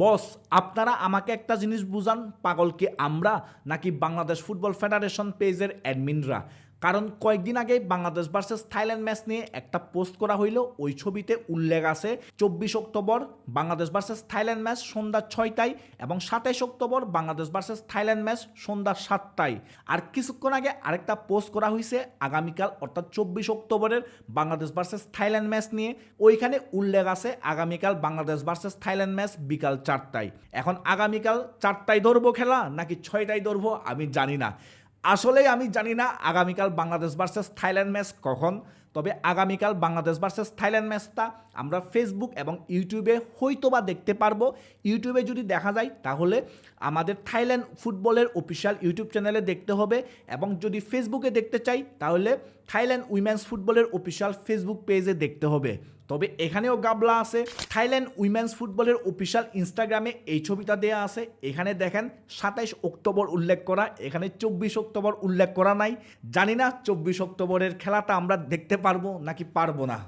বস, আপনারা আমাকে একটা জিনিস বুঝান, পাগল কি আমরা নাকি বাংলাদেশ ফুটবল ফেডারেশন পেজের অ্যাডমিনরা? কারণ কয়েকদিন আগে বাংলাদেশ ভার্সেস থাইল্যান্ড ম্যাচ নিয়ে একটা পোস্ট করা হইল। ওই ছবিতে উল্লেখ আছে, চব্বিশ October Bangladesh versus Thailand match সন্ধ্যা ছয়টায় এবং সাতাইশ October Bangladesh versus Thailand match সন্ধ্যা সাতটায়। আর কিছুক্ষণ আগে আরেকটা পোস্ট করা হয়েছে আগামীকাল, অর্থাৎ চব্বিশ অক্টোবরের বাংলাদেশ ভার্সেস থাইল্যান্ড ম্যাচ নিয়ে। ওইখানে উল্লেখ আছে আগামীকাল বাংলাদেশ ভার্সেস থাইল্যান্ড ম্যাচ বিকাল চারটায়। এখন আগামীকাল চারটায় ধরবো খেলা নাকি ছয়টায় ধরবো আমি জানি না। আসলেই আমি জানি না আগামীকাল বাংলাদেশ ভার্সেস থাইল্যান্ড ম্যাচ কখন, তবে আগামীকাল বাংলাদেশ ভার্সেস থাইল্যান্ড ম্যাচটা আমরা ফেসবুক এবং ইউটিউবে হয়তো বা দেখতে পারব। ইউটিউবে যদি দেখা যায়, তাহলে আমাদের থাইল্যান্ড ফুটবলের অফিসিয়াল ইউটিউব চ্যানেলে দেখতে হবে এবং যদি ফেসবুকে দেখতে চাই, তাহলে থাইল্যান্ড উইমেন্স ফুটবলের অফিসিয়াল ফেসবুক পেজে দেখতে হবে। তবে এখানেও গাবলা আছে। থাইল্যান্ড উইমেন্স ফুটবলের অফিসিয়াল ইনস্টাগ্রামে এই ছবিটা দেয়া আছে। এখানে দেখেন, সাতাইশ অক্টোবর উল্লেখ করা, এখানে চব্বিশ অক্টোবর উল্লেখ করা নাই। জানি না চব্বিশ অক্টোবরের খেলাটা আমরা দেখতে পারব নাকি পারব না।